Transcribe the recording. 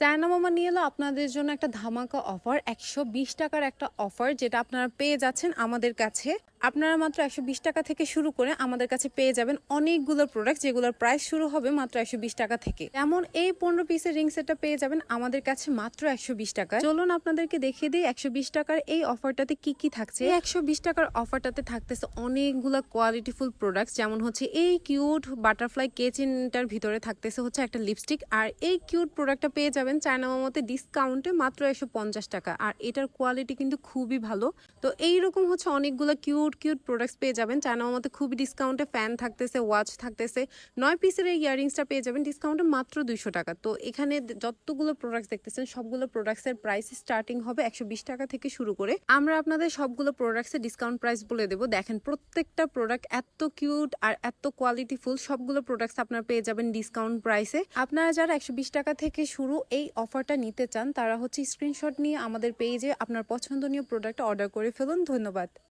China মামা নিয়ে এলো আপনাদের জন্য একটা ধামাকা অফার একশো বিশ টাকার একটা অফার যেটা আপনারা পেয়ে যাচ্ছেন আমাদের কাছে। আপনারা মাত্র একশো বিশ টাকা থেকে শুরু করে আমাদের কাছে পেয়ে যাবেন অনেকগুলো প্রোডাক্ট যেগুলোর প্রাইস শুরু হবে মাত্র একশো বিশ টাকা থেকে। যেমন এই পনেরো পিসের রিং সেটটা পেয়ে যাবেন আমাদের কাছে মাত্র একশো বিশ টাকা। চলুন আপনাদেরকে দেখিয়ে দিই একশো বিশ টাকার এই অফারটাতে কি কি থাকছে। একশো বিশ টাকার অফারটাতে থাকতেছে অনেকগুলো কোয়ালিটিফুল প্রোডাক্ট যেমন হচ্ছে এই কিউট বাটারফ্লাই কেচিনটার ভিতরে থাকতেছে হচ্ছে একটা লিপস্টিক আর এই কিউট প্রোডাক্টটা পেয়ে যাবেন চায়না মামাতে ডিসকাউন্টে মাত্র একশো পঞ্চাশ টাকা। আর এটার কোয়ালিটি কিন্তু খুবই ভালো। তো এইরকম হচ্ছে অনেকগুলো কিউট কিউট কিউট প্রোডাক্টস পেয়ে যাবেন। চায়না মামাতে খুবই ডিসকাউন্টে ফ্যান থাকতেছে ওয়াচ থাকতেছে। নয় পিসের এই ইয়ারিংসটা পেয়ে যাবেন ডিসকাউন্টে মাত্র দুইশো টাকা। তো এখানে যতগুলো প্রোডাক্টস দেখতেছেন, সবগুলো প্রোডাক্টসের প্রাইস স্টার্টিং হবে একশো বিশ টাকা থেকে শুরু করে। আমরা আপনাদের সবগুলো প্রোডাক্টসের ডিসকাউন্ট প্রাইস বলে দেবো। দেখেন, প্রত্যেকটা প্রোডাক্ট এত কিউট আর এত কোয়ালিটিফুল সবগুলো প্রোডাক্টস আপনারা পেয়ে যাবেন ডিসকাউন্ট প্রাইসে আপনারা যারা একশো বিশ টাকা থেকে শুরু এই অফারটা নিতে চান, তারা হচ্ছে স্ক্রিনশট নিয়ে আমাদের পেয়ে পেজে আপনার পছন্দনীয় প্রোডাক্ট অর্ডার করে ফেলুন। ধন্যবাদ।